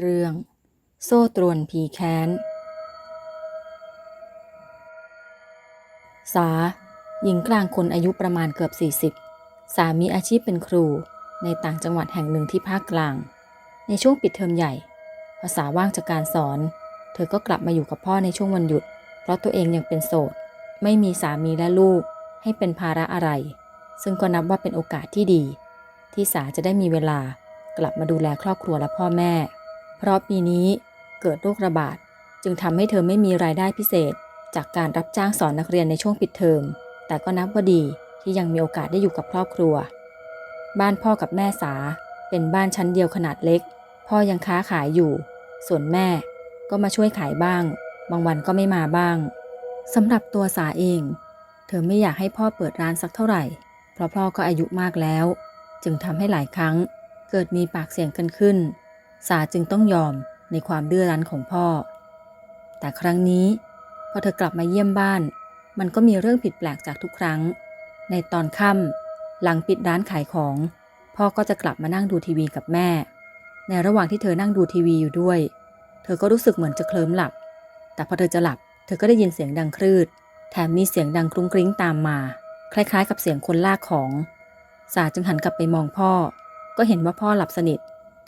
เรื่อง โซ่ตรวนผีแค้น สา หญิงกลางคนอายุประมาณเกือบ 40 สามีอาชีพเป็นครูในต่างจังหวัดแห่งหนึ่งที่ภาคกลาง ในช่วงปิดเทอมใหญ่ ภาษาว่างจากการสอน เธอก็กลับมาอยู่กับพ่อในช่วงวันหยุด เพราะตัวเองยังเป็นโสด ไม่มีสามีและลูก ให้เป็นภาระอะไร ซึ่งก็นับว่าเป็นโอกาสที่ดี ที่สาจะได้มีเวลากลับมาดูแลครอบครัวและพ่อแม่ เพราะปีนี้เกิดโรคระบาด จึงทำให้เธอไม่มีรายได้พิเศษ จากการรับจ้างสอนนักเรียนในช่วงปิดเทอม แต่ก็นับว่าดีที่ยังมีโอกาสได้อยู่กับครอบครัว บ้านพ่อกับแม่สา เป็นบ้านชั้นเดียวขนาดเล็ก พ่อยังค้าขายอยู่ ส่วนแม่ก็มาช่วยขายบ้าง บางวันก็ไม่มาบ้างสำหรับตัวสาเอง เธอไม่อยากให้พ่อเปิดร้านสักเท่าไหร่ เพราะพ่อก็อายุมากแล้ว จึงทำให้หลายครั้งเกิดมีปากเสียงกันขึ้น สาจึงต้องยอมในความดื้อรั้นของพ่อ แต่ครั้งนี้พอเธอกลับมาเยี่ยมบ้าน มันก็มีเรื่องผิดแปลกจากทุกครั้ง ในตอนค่ำหลังปิดร้านขายของ พ่อก็จะกลับมานั่งดูทีวีกับแม่ ในระหว่างที่เธอนั่งดูทีวีอยู่ด้วย เธอก็รู้สึกเหมือนจะเคลิ้มหลับ แต่พอเธอจะหลับ เธอก็ได้ยินเสียงดังครืด แถมมีเสียงดังกรุ้งกริ้งตามมา คล้ายๆ กับเสียงคนลากของ สาจึงหันกลับไปมองพ่อ ก็เห็นว่าพ่อหลับสนิท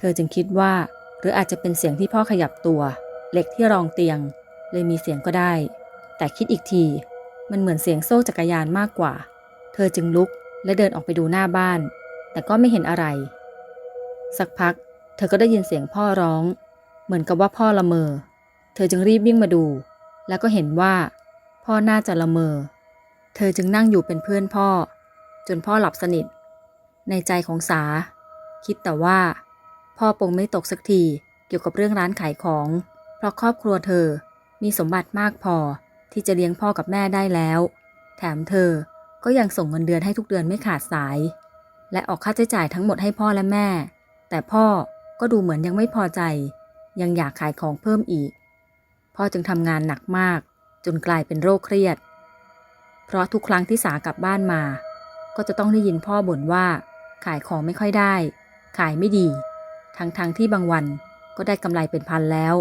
เธอจึงคิดว่า หรืออาจจะเป็นเสียงที่พ่อขยับตัว เหล็กที่รองเตียง เลยมีเสียงก็ได้ แต่คิดอีกที มันเหมือนเสียงโซ่จักรยานมากกว่า เธอจึงลุกและเดินออกไปดูหน้าบ้าน แต่ก็ไม่เห็นอะไร สักพัก เธอก็ได้ยินเสียงพ่อร้อง เหมือนกับว่าพ่อละเมอ เธอจึงรีบวิ่งมาดู แล้วก็เห็นว่า พ่อน่าจะละเมอ เธอจึงนั่งอยู่เป็นเพื่อนพ่อ จนพ่อหลับสนิท ในใจของสา คิดแต่ว่า พ่อปงไม่ตกสักทีเกี่ยวกับเรื่องร้านขายของ เพราะครอบครัวเธอมีสมบัติมากพอที่จะเลี้ยงพ่อกับแม่ได้แล้ว แถมเธอก็ยังส่งเงินเดือนให้ทุกเดือนไม่ขาดสาย และออกค่าใช้จ่ายทั้งหมดให้พ่อและแม่ แต่พ่อก็ดูเหมือนยังไม่พอใจ ยังอยากขายของเพิ่มอีก พ่อจึงทำงานหนักมาก จนกลายเป็นโรคเครียด เพราะทุกครั้งที่สากลับบ้านมา ก็จะต้องได้ยินพ่อบ่นว่า ขายของไม่ค่อยได้ ขายไม่ดี ทั้งๆทที่บางวันก็ได้กำไรเป็นพันแล้ว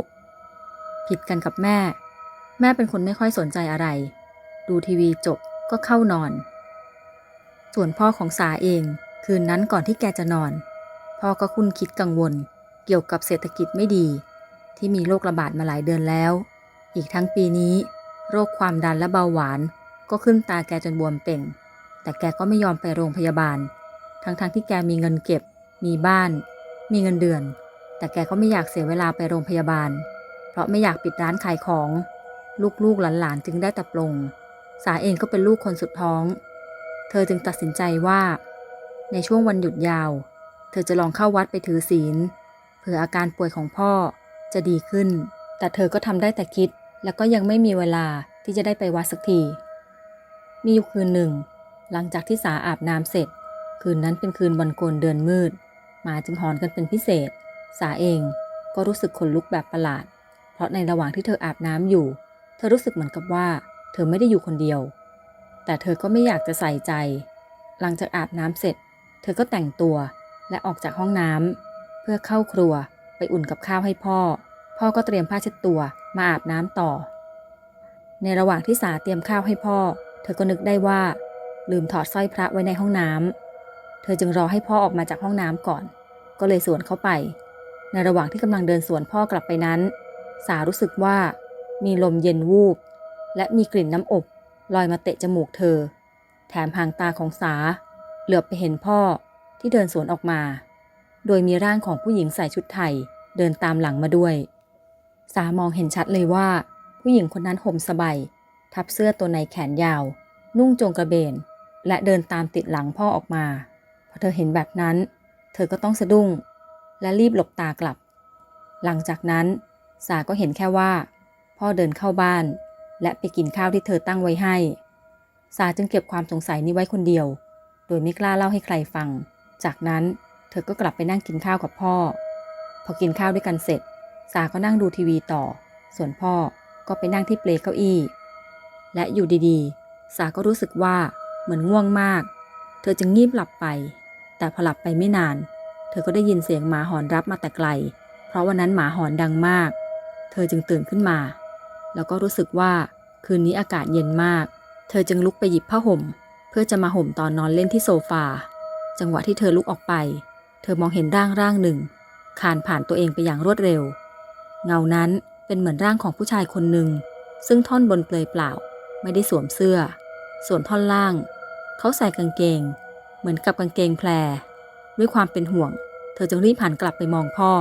ผิดกันกับแม่ แม่เป็นคนไม่ค่อยสนใจอะไร ดูทีวีจบก็เข้านอน ส่วนพ่อของสาเองคืนนั้นก่อนที่แกจะนอน พ่อก็คุ้นคิดกังวล เกี่ยวกับเศรษฐกิจไม่ดี ที่มีโรคระบาดมาหลายเดือนแล้ว อีกทั้งปีนี้ โรคความดันและเบาหวาน ก็ขึ้นตาแกจนบวมเป่ง แต่แกก็ไม่ยอมไปโรงพยาบาล ทั้งๆทที่แกมีเงินเก็บ มีบ้าน มีเงินเดือน แต่แกก็ไม่อยากเสียเวลาไปโรงพยาบาล เพราะไม่อยากปิดร้านขายของ ลูกๆหลานๆจึงได้แต่ปลง สาเองก็เป็นลูกคนสุดท้อง เธอจึงตัดสินใจว่า ในช่วงวันหยุดยาว เธอจะลองเข้าวัดไปถือศีลเผื่ออาการป่วยของพ่อจะดีขึ้น แต่เธอก็ทำได้แต่คิด แล้วก็ยังไม่มีเวลาที่จะได้ไปวัดสักที มีอยู่คืนหนึ่ง หลังจากที่สาอาบน้ำเสร็จ คืนนั้นเป็นคืนวันโกนเดือนมืด หมาจึงหอนกันเป็นพิเศษ สาเองก็รู้สึกขนลุกแบบประหลาด เพราะในระหว่างที่เธออาบน้ำอยู่ เธอรู้สึกเหมือนกับว่า เธอไม่ได้อยู่คนเดียว แต่เธอก็ไม่อยากจะใส่ใจ หลังจากอาบน้ำเสร็จ เธอก็แต่งตัวและออกจากห้องน้ำเพื่อเข้าครัวไปอุ่นกับข้าวให้พ่อ พ่อก็เตรียมผ้าเช็ดตัวมาอาบน้ำต่อ ในระหว่างที่สาเตรียมข้าวให้พ่อ เธอก็นึกได้ว่า ลืมถอดสร้อยพระไว้ในห้องน้ำ เธอจึงรอให้พ่อออกมาจากห้องน้ำก่อน ก็เลยสวนเข้าไป ในระหว่างที่กำลังเดินสวนพ่อกลับไปนั้น สารู้สึกว่ามีลมเย็นวูบ และมีกลิ่นน้ำอบ ลอยมาเตะจมูกเธอ แถมหางตาของสา เหลือบไปเห็นพ่อที่เดินสวนออกมา โดยมีร่างของผู้หญิงใส่ชุดไทย เดินตามหลังมาด้วย สามองเห็นชัดเลยว่า ผู้หญิงคนนั้นห่มสบายทับเสื้อตัวในแขนยาว นุ่งโจงกระเบน และเดินตามติดหลังพ่อออกมา เธอเห็นแบบนั้น เธอก็ต้องสะดุ้ง และรีบหลบตากลับ หลังจากนั้นสาก็เห็นแค่ว่า พ่อเดินเข้าบ้าน และไปกินข้าวที่เธอตั้งไว้ให้ สาจึงเก็บความสงสัยนี้ไว้คนเดียว โดยไม่กล้าเล่าให้ใครฟัง จากนั้นเธอก็กลับไปนั่งกินข้าวกับพ่อ พอกินข้าวด้วยกันเสร็จ สาก็นั่งดูทีวีต่อ ส่วนพ่อก็ไปนั่งที่เปลเก้าอี้ และอยู่ดีๆ สาก็รู้สึกว่าเหมือนง่วงมาก เธอจึงงีบหลับไป แต่พอหลับไปไม่นาน เธอก็ได้ยินเสียงหมาหอนรับมาแต่ไกล เพราะวันนั้นหมาหอนดังมาก เธอจึงตื่นขึ้นมา แล้วก็รู้สึกว่าคืนนี้อากาศเย็นมาก เธอจึงลุกไปหยิบผ้าห่ม เพื่อจะมาห่มตอนนอนเล่นที่โซฟา จังหวะที่เธอลุกออกไป เธอมองเห็นร่างร่างหนึ่งคานผ่านตัวเองไปอย่างรวดเร็ว เงานั้นเป็นเหมือนร่างของผู้ชายคนหนึ่ง ซึ่งท่อนบนเปลอยเปล่า ไม่ได้สวมเสื้อ ส่วนท่อนล่าง เขาใส่กางเกง เหมือนกับกางเกงแพรด้วยความเป็นห่วง เธอจึงรีบหันกลับไปมองพ่อ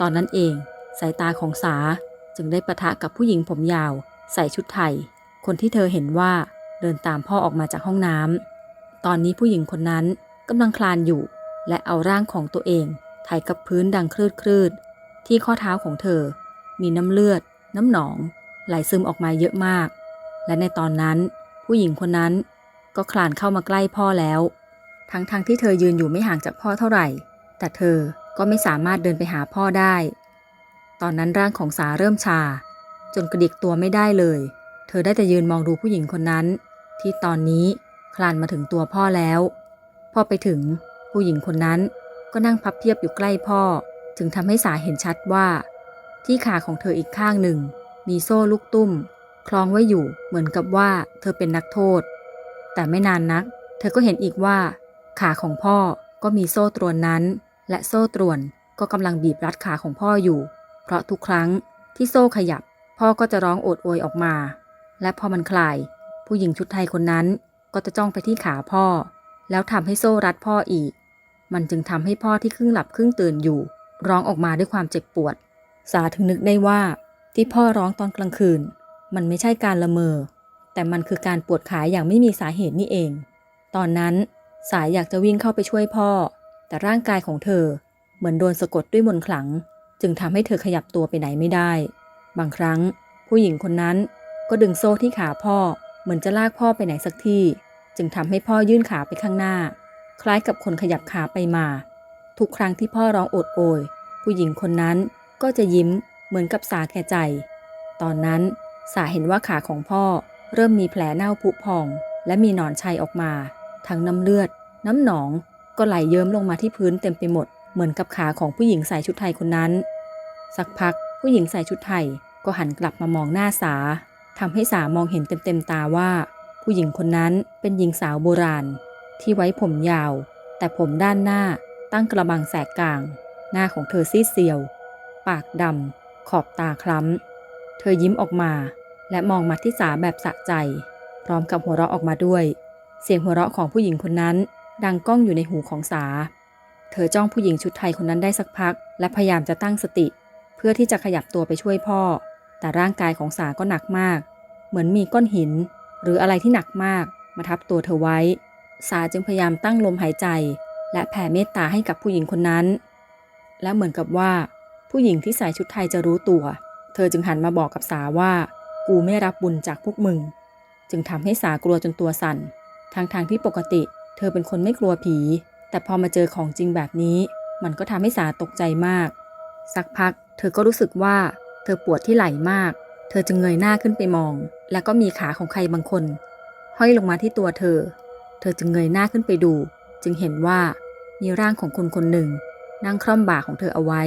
ตอนนั้นเอง สายตาของสาจึงได้ปะทะกับผู้หญิงผมยาว ใส่ชุดไทย คนที่เธอเห็นว่าเดินตามพ่อออกมาจากห้องน้ำตอนนี้ผู้หญิงคนนั้นกำลังคลานอยู่ และเอาร่างของตัวเองไถกับพื้นดังคลืดคลืดที่ข้อเท้าของเธอ มีน้ำเลือด น้ำหนอง ไหลซึมออกมาเยอะมาก และในตอนนั้น ผู้หญิงคนนั้นก็คลานเข้ามาใกล้พ่อแล้ว ทั้งๆทที่เธอยืนอยู่ไม่ห่างจากพ่อเท่าไหร่ แต่เธอก็ไม่สามารถเดินไปหาพ่อได้ ตอนนั้นร่างของสาเริ่มชา จนกระดิกตัวไม่ได้เลย เธอได้แต่ยืนมองดูผู้หญิงคนนั้น ที่ตอนนี้คลานมาถึงตัวพ่อแล้ว พอไปถึงผู้หญิงคนนั้นก็นั่งพับเพียบอยู่ใกล้พ่อ จึงทำให้สาเห็นชัดว่า ที่ขาของเธออีกข้างหนึ่ง มีโซ่ลูกตุ้ม คล้องไว้อยู่เหมือนกับว่าเธอเป็นนักโทษ แต่ไม่นานนัก เธอก็เห็นอีกว่า ขาของพ่อก็มีโซ่ตรวนนั้น และโซ่ตรวนก็กำลังบีบรัดขาของพ่ออยู่ เพราะทุกครั้งที่โซ่ขยับ พ่อก็จะร้องโอดโอยออกมา และพอมันคลาย ผู้หญิงชุดไทยคนนั้นก็จะจ้องไปที่ขาพ่อ แล้วทำให้โซ่รัดพ่ออีก มันจึงทำให้พ่อที่ครึ่งหลับครึ่งตื่นอยู่ ร้องออกมาด้วยความเจ็บปวด สาถึงนึกได้ว่า ที่พ่อร้องตอนกลางคืน มันไม่ใช่การละเมอ แต่มันคือการปวดขาอย่างไม่มีสาเหตุนี่เอง ตอนนั้น สายอยากจะวิ่งเข้าไปช่วยพ่อ แต่ร่างกายของเธอเหมือนโดนสะกดด้วยมนต์ขลัง จึงทำให้เธอขยับตัวไปไหนไม่ได้ บางครั้งผู้หญิงคนนั้นก็ดึงโซ่ที่ขาพ่อเหมือนจะลากพ่อไปไหนสักที่ จึงทำให้พ่อยื่นขาไปข้างหน้า คล้ายกับคนขยับขาไปมา ทุกครั้งที่พ่อร้องโอดโอย ผู้หญิงคนนั้นก็จะยิ้มเหมือนกับสาแก่ใจ ตอนนั้นสาเห็นว่าขาของพ่อเริ่มมีแผลเน่าผุพอง และมีหนอนชัยออกมา ทั้งน้ำเลือด น้ำหนอง ก็ไหลเยิ้มลงมาที่พื้นเต็มไปหมด เหมือนกับขาของผู้หญิงใส่ชุดไทยคนนั้น สักพักผู้หญิงใส่ชุดไทยก็หันกลับมามองหน้าสาทำให้สามองเห็นเต็มๆตาว่า ผู้หญิงคนนั้นเป็นหญิงสาวโบราณ ที่ไว้ผมยาว แต่ผมด้านหน้าตั้งกระบังแสกกลาง หน้าของเธอซีดเซียว ปากดำขอบตาคล้ำ เธอยิ้มออกมา และมองมาที่สาแบบสะใจ พร้อมกับหัวเราะออกมาด้วย เสียงหัวเราะของผู้หญิงคนนั้น ดังก้องอยู่ในหูของสา เธอจ้องผู้หญิงชุดไทยคนนั้นได้สักพัก และพยายามจะตั้งสติ เพื่อที่จะขยับตัวไปช่วยพ่อ แต่ร่างกายของสาก็หนักมาก เหมือนมีก้อนหิน หรืออะไรที่หนักมาก มาทับตัวเธอไว้ สาจึงพยายามตั้งลมหายใจ และแผ่เมตตาให้กับผู้หญิงคนนั้น และเหมือนกับว่า ผู้หญิงที่ใส่ชุดไทยจะรู้ตัว เธอจึงหันมาบอกกับสาว่า กูไม่รับบุญจากพวกมึง จึงทำให้สากลัวจนตัวสั่น ทางทางที่ปกติ เธอเป็นคนไม่กลัวผี แต่พอมาเจอของจริงแบบนี้ มันก็ทำให้สาตกใจมาก สักพัก เธอก็รู้สึกว่า เธอปวดที่ไหล่มาก เธอจึงเงยหน้าขึ้นไปมอง แล้วก็มีขาของใครบางคน ห้อยลงมาที่ตัวเธอ เธอจึงเงยหน้าขึ้นไปดู จึงเห็นว่ามีร่างของคนคนหนึ่ง นั่งคร่อมบ่าของเธอเอาไว้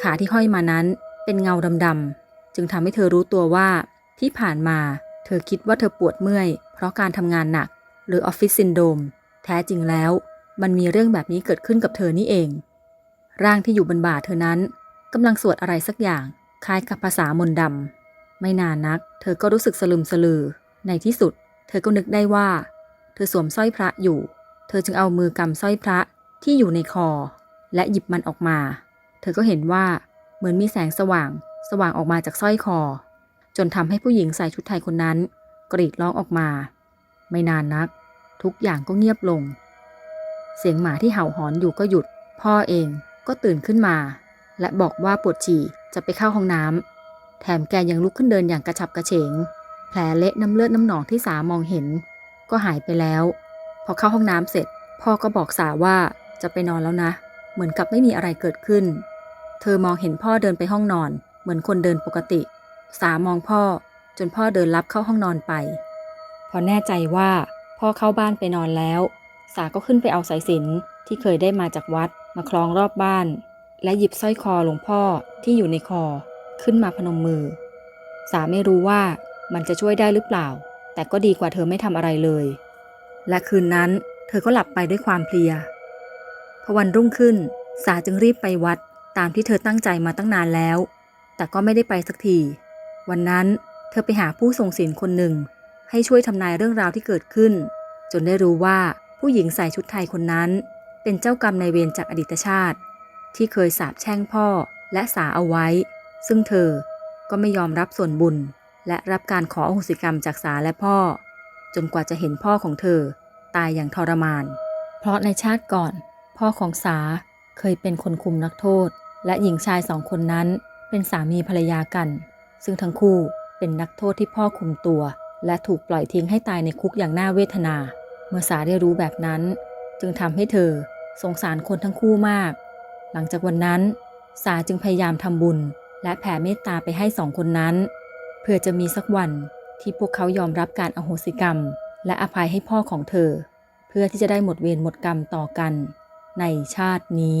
ขาที่ห้อยมานั้นเป็นเงาดำๆจึงทำให้เธอรู้ตัวว่าที่ผ่านมา เธอคิดว่าเธอปวดเมื่อย เพราะการทำงานหนัก หรือออฟฟิศซินโดมแท้จริงแล้ว มันมีเรื่องแบบนี้เกิดขึ้นกับเธอนี่เอง ร่างที่อยู่บนบ่าเธอนั้นกำลังสวดอะไรสักอย่างคล้ายกับภาษามนต์ดำไม่นานนัก เธอก็รู้สึกสลึมสลือ ในที่สุด เธอก็นึกได้ว่า เธอสวมสร้อยพระอยู่ เธอจึงเอามือกำสร้อยพระที่อยู่ในคอ และหยิบมันออกมา เธอก็เห็นว่าเหมือนมีแสงสว่าง สว่างออกมาจากสร้อยคอ จนทำให้ผู้หญิงใส่ชุดไทยคนนั้น กรีดร้องออกมา ไม่นานนัก ทุกอย่างก็เงียบลง เสียงหมาที่เห่าหอนอยู่ก็หยุด พ่อเองก็ตื่นขึ้นมา และบอกว่าปวดฉี่จะไปเข้าห้องน้ำแถมแกยังลุกขึ้นเดินอย่างกระฉับกระเฉง แผลเละน้ำเลือดน้ำหนองที่สามองเห็น ก็หายไปแล้ว พอเข้าห้องน้ำเสร็จ พ่อก็บอกสาว่าจะไปนอนแล้วนะ เหมือนกับไม่มีอะไรเกิดขึ้น เธอมองเห็นพ่อเดินไปห้องนอน เหมือนคนเดินปกติ สามองพ่อจนพ่อเดินลับเข้าห้องนอนไป พอแน่ใจว่าพ่อเข้าบ้านไปนอนแล้ว สาก็ขึ้นไปเอาสายสิญจนที่เคยได้มาจากวัดมาคล้องรอบบ้าน และหยิบสร้อยคอหลวงพ่อที่อยู่ในคอ ขึ้นมาพนมมือ สาไม่รู้ว่ามันจะช่วยได้หรือเปล่า แต่ก็ดีกว่าเธอไม่ทำอะไรเลย และคืนนั้นเธอก็หลับไปด้วยความเพลียพอวันรุ่งขึ้น สาจึงรีบไปวัดตามที่เธอตั้งใจมาตั้งนานแล้ว แต่ก็ไม่ได้ไปสักที วันนั้นเธอไปหาผู้ทรงศีลคนหนึ่ง ให้ช่วยทำนายเรื่องราวที่เกิดขึ้น จนได้รู้ว่าผู้หญิงใส่ชุดไทยคนนั้น เป็นเจ้ากรรมนายเวรจากอดีตชาติ ที่เคยสาปแช่งพ่อและสาเอาไว้ ซึ่งเธอก็ไม่ยอมรับส่วนบุญ และรับการขออโหสิกรรมจากสาและพ่อ จนกว่าจะเห็นพ่อของเธอ ตายอย่างทรมาน เพราะในชาติก่อน พ่อของสาเคยเป็นคนคุมนักโทษ และหญิงชายสองคนนั้นเป็นสามีภรรยากัน ซึ่งทั้งคู่เป็นนักโทษที่พ่อคุมตัว และถูกปล่อยทิ้งให้ตายในคุกอย่างน่าเวทนา เมื่อสาได้รู้แบบนั้น จึงทำให้เธอสงสารคนทั้งคู่มาก หลังจากวันนั้น สาจึงพยายามทำบุญ และแผ่เมตตาไปให้สองคนนั้น เพื่อจะมีสักวันที่พวกเขายอมรับการอโหสิกรรม และอภัยให้พ่อของเธอ เพื่อที่จะได้หมดเวรหมดกรรมต่อกัน ในชาตินี้